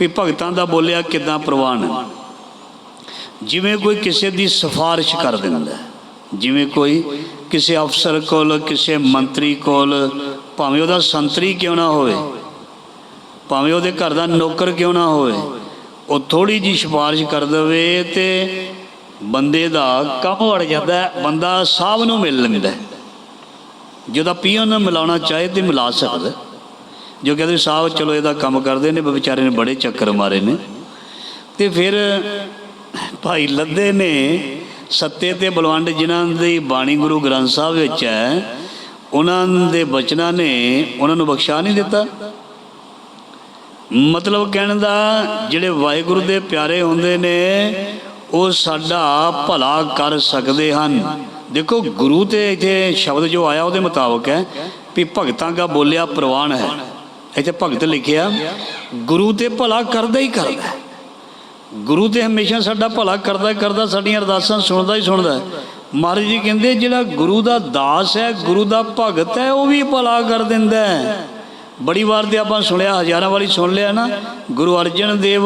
ਵੀ ਭਗਤਾਂ ਦਾ ਬੋਲਿਆ ਕਿਦਾਂ ਪ੍ਰਵਾਨ ਜਿਵੇਂ ਕੋਈ ਕਿਸੇ ਦੀ ਸਿਫਾਰਿਸ਼ ਕਰ ਦਿੰਦਾ ਜਿਵੇਂ ਕੋਈ ਕਿਸੇ ਅਫਸਰ ਕੋਲ, ਕਿਸੇ ਮੰਤਰੀ ਕੋਲ, ਭਾਵੇਂ ਉਹਦਾ ਸੰਤਰੀ ਕਿਉਂ ਨਾ ਹੋਵੇ, ਭਾਵੇਂ ਉਹਦੇ ਘਰ ਦਾ ਨੌਕਰ ਕਿਉਂ ਨਾ ਹੋਵੇ, ਉਹ ਥੋੜੀ ਜੀ ਸਿਫਾਰਿਸ਼ ਕਰ ਦੇਵੇ ਤੇ ਬੰਦੇ ਦਾ ਕੰਮ ਵੜ ਜਾਂਦਾ ਬੰਦਾ ਸਾਹਿਬ ਨੂੰ ਮਿਲ ਲੈਂਦਾ ਹੈ। ਜਿਹਦਾ ਪੀਓ ਨੂੰ ਮਿਲਾਉਣਾ ਚਾਹੇ ਤੇ ਮਿਲਾ ਸਕਦਾ ਜੋ ਕਹਿੰਦੇ ਸਾਹਿਬ ਚਲੋ ਇਹਦਾ ਕੰਮ ਕਰਦੇ ਨੇ ਵਿਚਾਰੇ ਨੇ ਬੜੇ ਚੱਕਰ ਮਾਰੇ ਨੇ। ਤੇ ਫਿਰ ਭਾਈ ਲੱਦੇ ਨੇ ਸੱਤੇ ਤੇ ਬਲਵੰਡ, ਜਿਨ੍ਹਾਂ ਦੀ ਬਾਣੀ ਗੁਰੂ ਗ੍ਰੰਥ ਸਾਹਿਬ ਵਿੱਚ ਹੈ, ਉਹਨਾਂ ਦੇ ਬਚਨਾਂ ਨੇ ਉਹਨਾਂ ਨੂੰ ਬਖਸ਼ਾ ਨਹੀਂ ਦਿੱਤਾ। ਮਤਲਬ ਕਹਿਣ ਦਾ, ਜਿਹੜੇ ਵਾਹਿਗੁਰੂ ਦੇ ਪਿਆਰੇ ਹੁੰਦੇ ਨੇ, ਉਹ ਸਾਡਾ ਭਲਾ ਕਰ ਸਕਦੇ ਹਨ। ਦੇਖੋ, ਗੁਰੂ ਤੇ ਇੱਥੇ ਸ਼ਬਦ ਜੋ ਆਇਆ ਉਹਦੇ ਮੁਤਾਬਕ ਹੈ ਵੀ ਭਗਤਾਂ ਦਾ ਬੋਲਿਆ ਪ੍ਰਵਾਨ ਹੈ। ਇੱਥੇ ਭਗਤ ਲਿਖਿਆ, ਗੁਰੂ ਤੇ ਭਲਾ ਕਰਦਾ ਹੀ ਕਰਦਾ ਗੁਰੂ ਤੇ ਹਮੇਸ਼ਾ ਸਾਡਾ ਭਲਾ ਕਰਦਾ ਹੀ ਕਰਦਾ, ਸਾਡੀਆਂ ਅਰਦਾਸਾਂ ਸੁਣਦਾ ਹੀ ਸੁਣਦਾ ਮਹਾਰਾਜ ਜੀ ਕਹਿੰਦੇ, ਜਿਹੜਾ ਗੁਰੂ ਦਾ ਦਾਸ ਹੈ, ਗੁਰੂ ਦਾ ਭਗਤ ਹੈ, ਉਹ ਵੀ ਭਲਾ ਕਰ ਦਿੰਦਾ ਬੜੀ ਵਾਰ ਤੇ ਆਪਾਂ ਸੁਣਿਆ, ਹਜ਼ਾਰਾਂ ਵਾਰੀ ਸੁਣ ਲਿਆ ਨਾ, ਗੁਰੂ ਅਰਜਨ ਦੇਵ